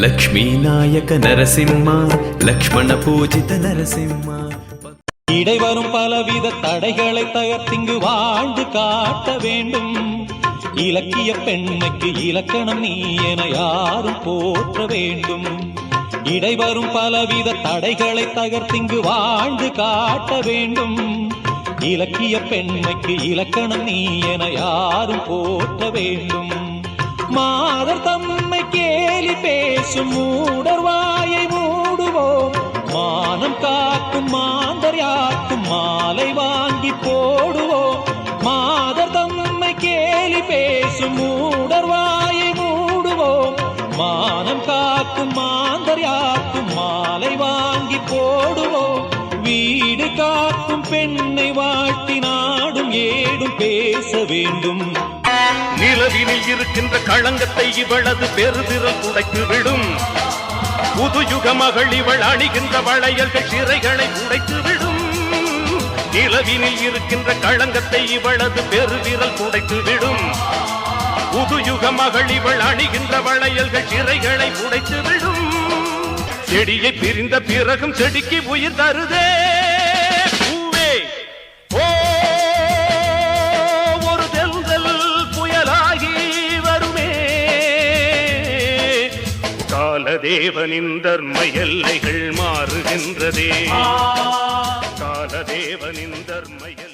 லக்ஷ்மிநாயக நரசிம்மா லக்ஷ்மண பூஜித நரசிம்மா. இடைவரும் பலவித தடைகளை தகர்த்திங்கு வாழ்ந்து காட்ட வேண்டும். இலக்கிய பெண்மைக்கு இலக்கணம் நீ என யாரும் போற்ற வேண்டும். இடைவரும் பலவித தடைகளை தகர்த்திங்கு வாழ்ந்து காட்ட வேண்டும். இலக்கிய பெண்மைக்கு இலக்கணம் நீ என யாரும் போற்ற வேண்டும். மாதர் தம் பேசும் மூடர் வாயை மூடுவோம். மானம் காக்கும் மாந்தர் யாக்கும் மாலை வாங்கி போடுவோம். மாதர் தம்மை கேலி பேசும் மூடர் வாயை மூடுவோம். மானம் காக்கும் மாந்தர் யாக்கும் மாலை வாங்கி போடுவோம். வீடு காக்கும் பெண்ணை வாட்டி நாடும் ஏடும் பேச வேண்டும். நிலவினில் இருக்கின்ற களங்கத்தை இவளது பெருவிரல் துடைத்து விடும். புதுயுக மகள் இவள் அணிகின்ற வளையல்கள் சிறைகளை உடைத்து விடும். நிலவினில் இருக்கின்ற களங்கத்தை இவளது பெருவிரல் துடைத்து விடும். புதுயுக மகள் இவள் அணிகின்ற வளையல்கள் சிறைகளை உடைத்து விடும். செடியை பிரிந்த பிறகும் செடிக்கு உயிர் தருதே. காலதேவனின் தர்ம எல்லைகள் மாறுகின்றதே. காலதேவனின் தர்ம எல்லை-